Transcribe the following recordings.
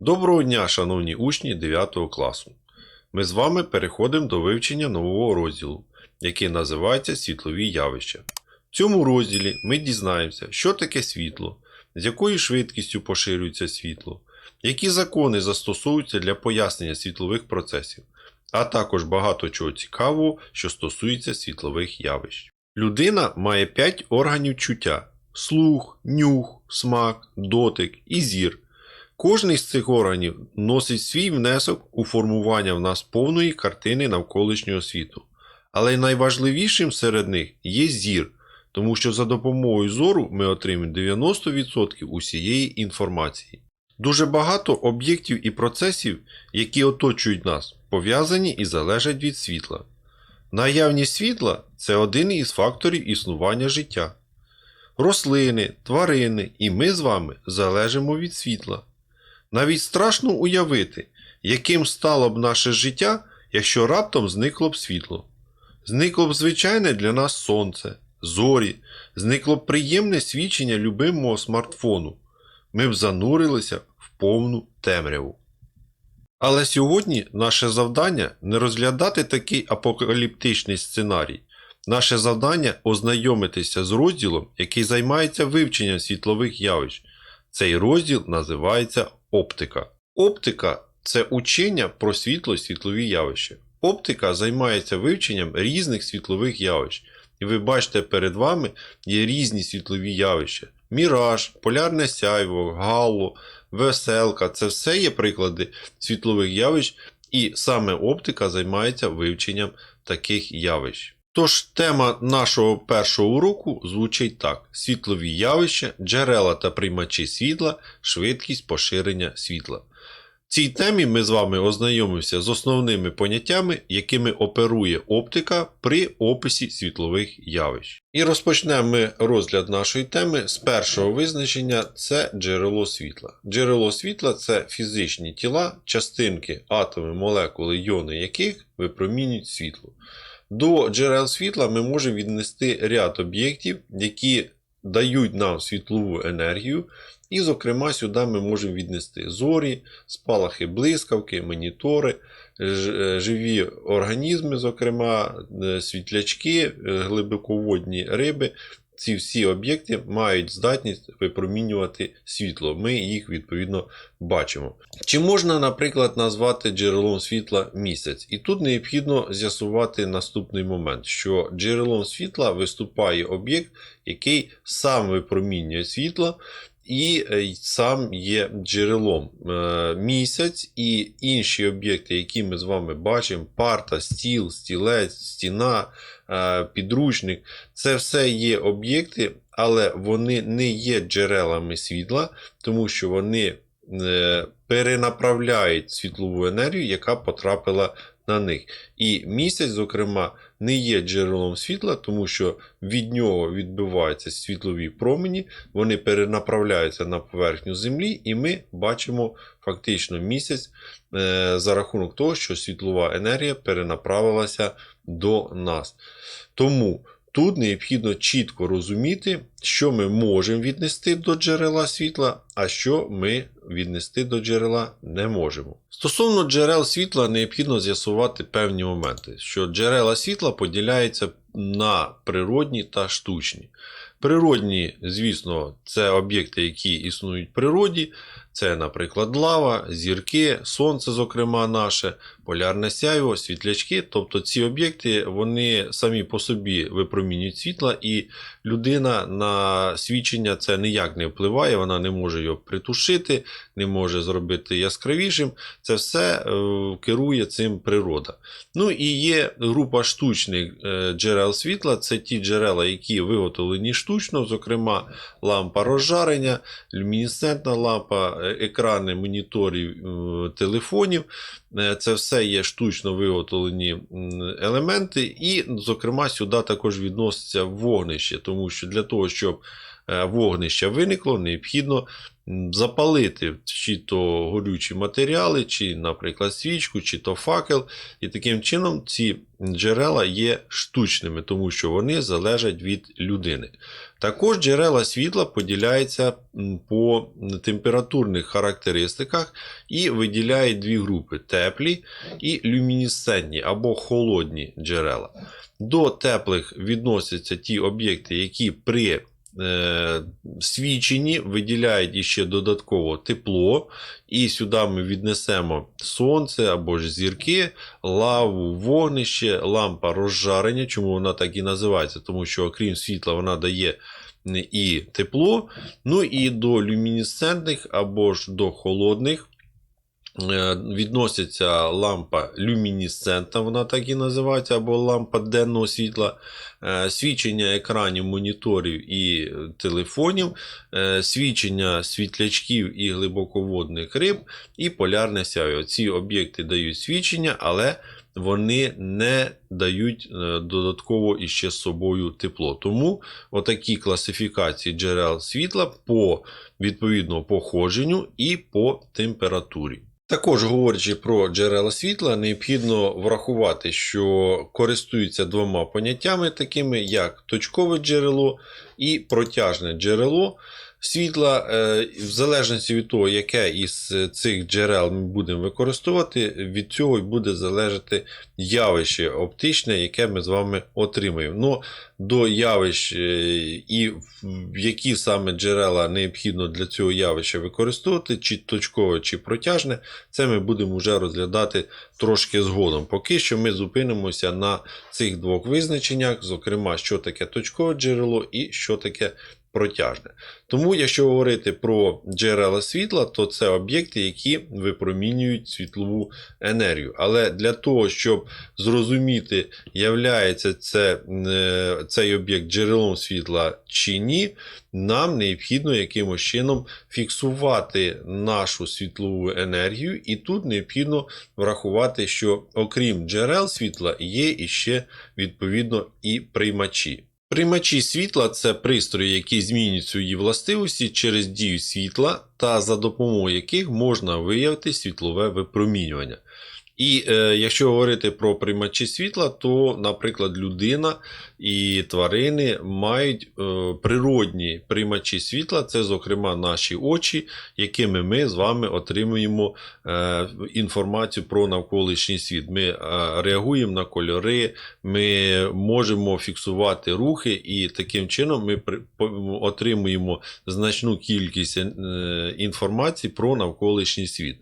Доброго дня, шановні учні 9 класу. Ми з вами переходимо до вивчення нового розділу, який називається Світлові явища. В цьому розділі ми дізнаємося, що таке світло, з якою швидкістю поширюється світло, які закони застосовуються для пояснення світлових процесів, а також багато чого цікавого, що стосується світлових явищ. Людина має 5 органів чуття: слух, нюх, смак, дотик і зір. Кожний з цих органів носить свій внесок у формування в нас повної картини навколишнього світу. Але найважливішим серед них є зір, тому що за допомогою зору ми отримуємо 90% усієї інформації. Дуже багато об'єктів і процесів, які оточують нас, пов'язані і залежать від світла. Наявність світла це один із факторів існування життя. Рослини, тварини і ми з вами залежимо від світла. Навіть страшно уявити, яким стало б наше життя, якщо раптом зникло б світло. Зникло б звичайне для нас сонце, зорі, зникло б приємне свідчення любимого смартфону. Ми б занурилися в повну темряву. Але сьогодні наше завдання не розглядати такий апокаліптичний сценарій. Наше завдання ознайомитися з розділом, який займається вивченням світлових явищ. Цей розділ називається оптика. Оптика це учення про світло і світлові явища. Оптика займається вивченням різних світлових явищ. І ви бачите, перед вами є різні світлові явища. Міраж, полярне сяйво, гало, веселка це все є приклади світлових явищ, і саме оптика займається вивченням таких явищ. Тож тема нашого першого уроку звучить так: світлові явища, джерела та приймачі світла, швидкість поширення світла. В цій темі ми з вами ознайомимося з основними поняттями, якими оперує оптика при описі світлових явищ. І розпочнемо ми розгляд нашої теми з першого визначення це джерело світла. Джерело світла це фізичні тіла, частинки, атоми, молекули, йони яких випромінюють світло. До джерел світла ми можемо віднести ряд об'єктів, які дають нам світлову енергію. І, зокрема, сюди ми можемо віднести зорі, спалахи блискавки, монітори, живі організми, зокрема, е, світлячки, е, глибоководні риби. Ці всі об'єкти мають здатність випромінювати світло. Ми їх відповідно бачимо. Чи можна, наприклад, назвати джерелом світла місяць? І тут необхідно з'ясувати наступний момент, що джерелом світла виступає об'єкт, який сам випромінює світло. І е, сам є джерелом Е, місяць і інші об'єкти, які ми з вами бачимо: парта, стіл, стілець, стіна, е, підручник це все є об'єкти, але вони не є джерелами світла, тому що вони перенаправляють світлову енергію, яка потрапила на них. І місяць, зокрема, не є джерелом світла, тому що від нього відбиваються світлові промені, вони перенаправляються на поверхню Землі, і ми бачимо фактично місяць е, за рахунок того, що світлова енергія перенаправилася до нас. Тому тут необхідно чітко розуміти, що ми можемо віднести до джерела світла, а що ми віднести до джерела не можемо. Стосовно джерел світла, необхідно з'ясувати певні моменти, що джерела світла поділяються на природні та штучні. Природні, звісно, це об'єкти, які існують в природі. Це, наприклад, лава, зірки, сонце, зокрема, наше, полярне сяйво, світлячки. Тобто ці об'єкти вони самі по собі випромінюють світла, і людина на свідчення це ніяк не впливає, вона не може його притушити, не може зробити яскравішим. Це все е, керує цим природа. Ну і є група штучних е, джерел світла, це ті джерела, які виготовлені штучно, зокрема лампа розжарення, люмінесцентна лампа, екрани моніторів е, телефонів. Е, Це все є штучно виготовлені елементи, і, зокрема, сюди також відноситься вогнище, тому що для того, щоб вогнища виникло, необхідно запалити чи то горючі матеріали, чи, наприклад, свічку, чи то факел. І таким чином ці джерела є штучними, тому що вони залежать від людини. Також джерела світла поділяються по температурних характеристиках і виділяють дві групи: теплі і люмінесцентні або холодні джерела. До теплих відносяться ті об'єкти, які при е, свіченні виділяють іще додатково тепло, і сюди ми віднесемо сонце або ж зірки, лаву, вогнище, лампа розжарення. Чому вона так і називається? Тому що, окрім світла, вона дає і тепло, ну і до люмінесцентних або ж до холодних. Е, Відноситься лампа люмінесцентна, вона так і називається, або лампа денного світла, е, свічення екранів моніторів і телефонів, е, свічення світлячків і глибоководних риб, і полярне сяйво. Ці об'єкти дають свічення, але вони не дають додатково іще з собою тепло. Тому отакі класифікації джерел світла по відповідно походженню і по температурі. Також говорячи про джерела світла, необхідно врахувати, що користуються двома поняттями, такими як точкове джерело і протяжне джерело світла. Е, В залежності від того, яке із цих джерел ми будемо використовувати, від цього й буде залежати явище оптичне, яке ми з вами отримаємо. Ну, до явищ е, і які саме джерела необхідно для цього явища використовувати, чи точкове, чи протяжне, це ми будемо вже розглядати трошки згодом. Поки що ми зупинимося на цих двох визначеннях, зокрема, що таке точкове джерело і що таке протяжне. Тому, якщо говорити про джерела світла, то це об'єкти, які випромінюють світлову енергію. Але для того, щоб зрозуміти, являється це, е, цей об'єкт джерелом світла чи ні, нам необхідно якимось чином фіксувати нашу світлову енергію, і тут необхідно врахувати, що окрім джерел світла є іще відповідно і приймачі. Приймачі світла це пристрої, які змінюють свої властивості через дію світла, та за допомогою яких можна виявити світлове випромінювання. І е, якщо говорити про приймачі світла, то, наприклад, людина і тварини мають е, природні приймачі світла, це, зокрема, наші очі, якими ми з вами отримуємо е, інформацію про навколишній світ. Ми е, реагуємо на кольори, ми можемо фіксувати рухи, і таким чином ми при- отримуємо значну кількість е, інформації про навколишній світ.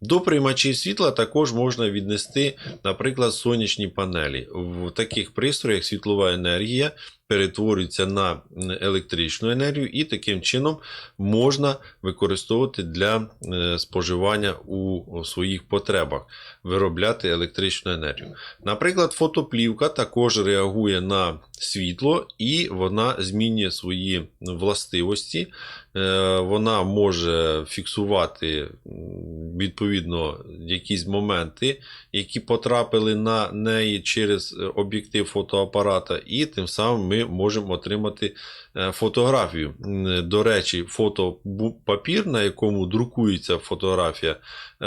До приймачів світла також можна віднести, наприклад, сонячні панелі. В таких пристроях світлова енергія перетворюється на електричну енергію, і таким чином можна використовувати для е, споживання у своїх потребах, виробляти електричну енергію. Наприклад, фотоплівка також реагує на світло і вона змінює свої властивості. Е, Вона може фіксувати відповідно якісь моменти, які потрапили на неї через об'єктив фотоапарата, і тим самим ми можемо отримати е, фотографію. До речі, фотопапір, на якому друкується фотографія, е,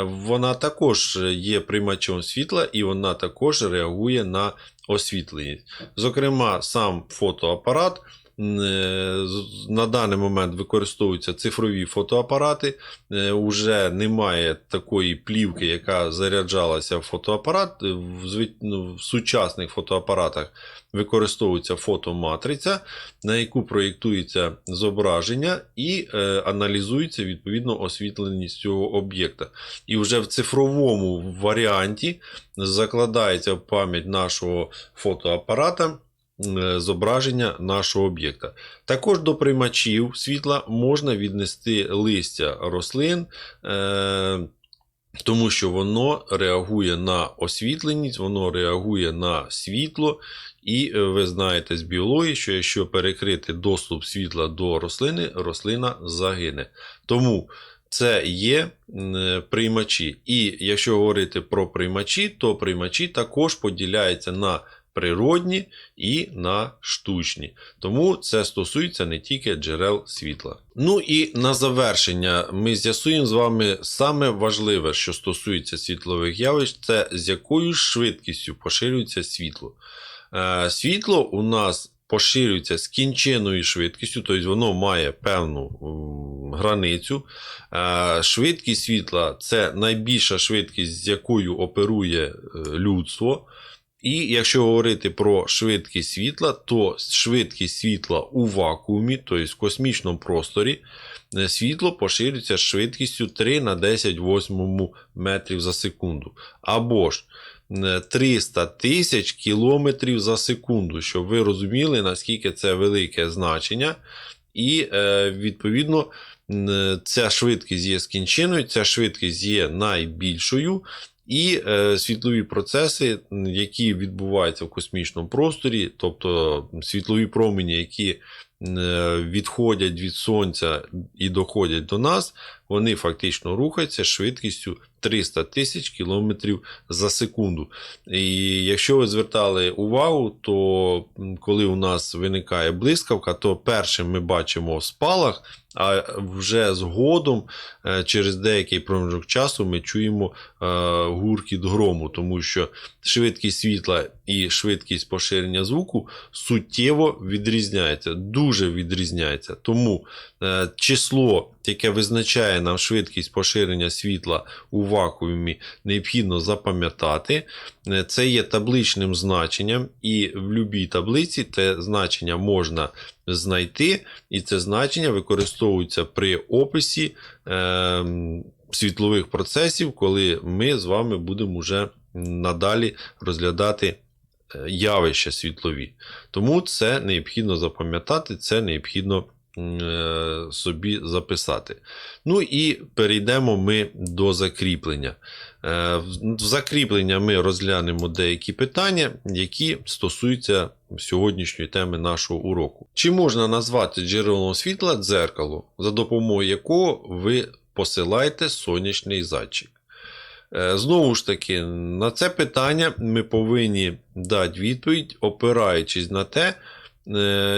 вона також є приймачом світла і вона також реагує на освітлення. Зокрема, сам фотоапарат. Е, На даний момент використовуються цифрові фотоапарати. Е, Уже немає такої плівки, яка заряджалася в фотоапарат. Е, ну, в сучасних фотоапаратах використовується фотоматриця, на яку проєктується зображення і аналізується відповідно освітленість цього об'єкта. І вже в цифровому варіанті закладається в пам'ять нашого фотоапарата зображення нашого об'єкта. Також до приймачів світла можна віднести листя рослин. Е, тому що воно реагує на освітленість, воно реагує на світло, і е, ви знаєте з біології, що якщо перекрити доступ світла до рослини, рослина загине. Тому це є е, приймачі. І якщо говорити про приймачі, то приймачі також поділяються на природні і на штучні. Тому це стосується не тільки джерел світла. Ну і на завершення ми з'ясуємо з вами саме важливе, що стосується світлових явищ, це з якою швидкістю поширюється світло. Е, Світло у нас поширюється з кінченою швидкістю, тобто воно має певну границю. Е, Швидкість світла це найбільша швидкість, з якою оперує е, людство. І якщо говорити про швидкість світла, то швидкість світла у вакуумі, тобто в космічному просторі, е, світло поширюється швидкістю 3 на 10 восьмому метрів за секунду. Або ж е, 300 тисяч кілометрів за секунду, щоб ви розуміли, наскільки це велике значення. І е, відповідно ця швидкість є скінченою, ця швидкість є найбільшою. І е, світлові процеси, які відбуваються в космічному просторі, тобто світлові промені, які е, відходять від Сонця і доходять до нас, вони фактично рухаються швидкістю 300 тисяч кілометрів за секунду. І якщо ви звертали увагу, то коли у нас виникає блискавка, то першим ми бачимо в спалах, а вже згодом, е, через деякий проміжок часу, ми чуємо е, гуркіт грому, тому що швидкість світла і швидкість поширення звуку суттєво відрізняється, дуже відрізняється. Тому число, яке визначає нам швидкість поширення світла у вакуумі, необхідно запам'ятати. Е, Це є табличним значенням, і в будь-якій таблиці те значення можна знайти, і це значення використовується при описі е, світлових процесів, коли ми з вами будемо вже надалі розглядати е, явища світлові. Тому це необхідно запам'ятати, це необхідно е, собі записати. Ну і перейдемо ми до закріплення. Е, В закріплення ми розглянемо деякі питання, які стосуються сьогоднішньої теми нашого уроку. Чи можна назвати джерелом світла дзеркало, за допомогою якого ви посилаєте сонячний зайчик? Е, Знову ж таки, на це питання ми повинні дати відповідь, опираючись на те, е,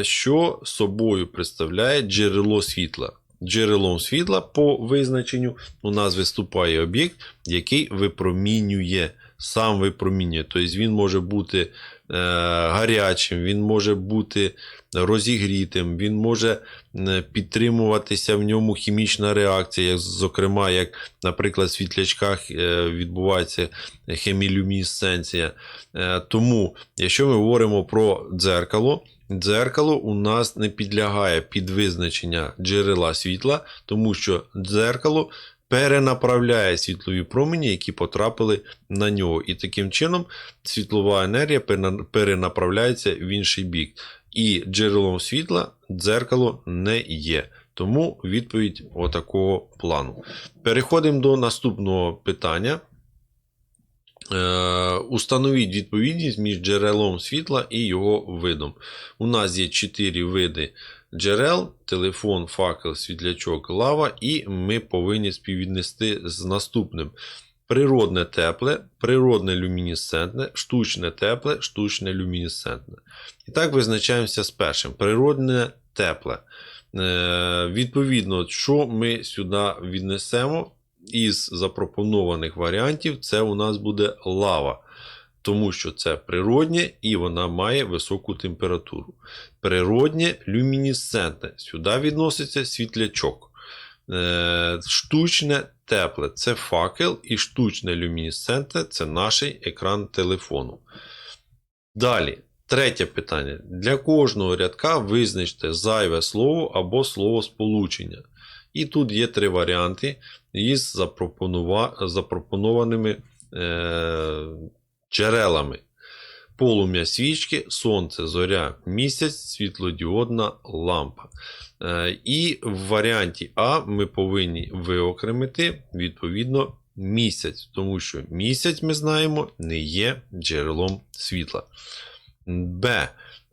що собою представляє джерело світла. Джерелом світла по визначенню у нас виступає об'єкт, який випромінює, сам випромінює. Тобто він може бути е, гарячим, він може бути розігрітим, він може е, підтримуватися в ньому хімічна реакція, зокрема, як, наприклад, в світлячках е, відбувається хемілюмінесценція. Е, Тому, якщо ми говоримо про дзеркало, дзеркало у нас не підлягає під визначення джерела світла, тому що дзеркало перенаправляє світлові промені, які потрапили на нього. І таким чином світлова енергія перенаправляється в інший бік. І джерелом світла дзеркало не є. Тому відповідь отакого плану. Переходимо до наступного питання. Е, Установіть відповідність між джерелом світла і його видом. У нас є чотири види джерел: телефон, факел, світлячок, лава, і ми повинні співвіднести з наступним: природне тепле, природне люмінесцентне, штучне тепле, штучне люмінесцентне. І так визначаємося з першим: природне тепле. Е, Відповідно, що ми сюди віднесемо із запропонованих варіантів, це у нас буде лава. Тому що це природнє і вона має високу температуру. Природнє люмінесцентне. Сюди відноситься світлячок. Е, Штучне тепле це факел, і штучне люмінесцентне це наш екран телефону. Далі, третє питання. Для кожного рядка визначте зайве слово або слово сполучення. І тут є три варіанти із запропонованими е, джерелами. Полум'я свічки, сонце, зоря, місяць, світлодіодна лампа. Е, І в варіанті А ми повинні виокремити відповідно місяць, тому що місяць, ми знаємо, не є джерелом світла. Б.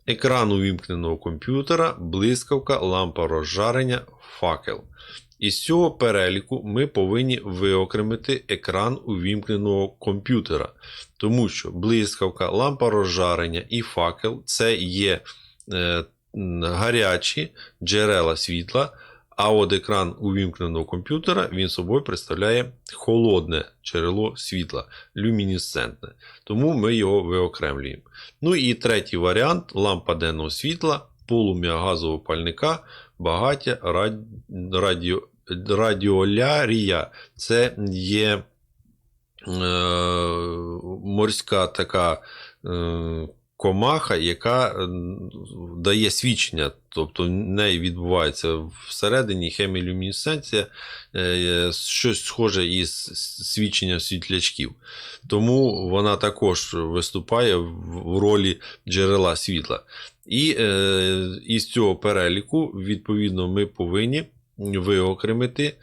Екран увімкненого комп'ютера, блискавка, лампа розжарення, факел. Із цього переліку ми повинні виокремити екран увімкненого комп'ютера, тому що блискавка, лампа розжарення і факел це є е, гарячі джерела світла, а от екран увімкненого комп'ютера він собою представляє холодне джерело світла, люмінесцентне. Тому ми його виокремлюємо. Ну і третій варіант лампа денного світла, полум'я газового пальника, багаття радіо... радіолярія. Це є е... морська така е... комаха, яка е, дає свідчення, тобто в неї відбувається всередині хемілюмінесценція, е, щось схоже із свідченням світлячків. Тому вона також виступає в ролі джерела світла. І е, із цього переліку, відповідно, ми повинні виокремити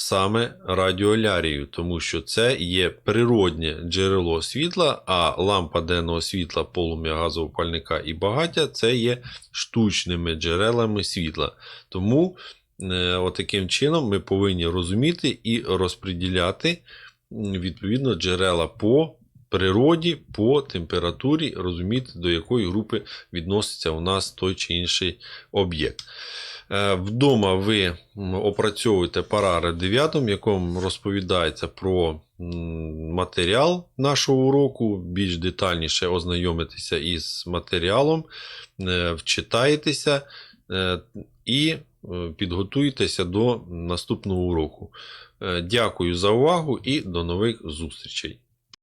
саме радіолярію, тому що це є природнє джерело світла, а лампа денного світла, полум'я газового пальника і багаття це є штучними джерелами світла. Тому е, отаким чином ми повинні розуміти і розподіляти відповідно джерела по природі, по температурі, розуміти, до якої групи відноситься у нас той чи інший об'єкт. Е, Вдома ви опрацьовуєте параграф 9, в якому розповідається про матеріал нашого уроку, більш детальніше ознайомитися із матеріалом, е, вчитаєтеся е, і підготуєтеся до наступного уроку. Дякую за увагу і до нових зустрічей!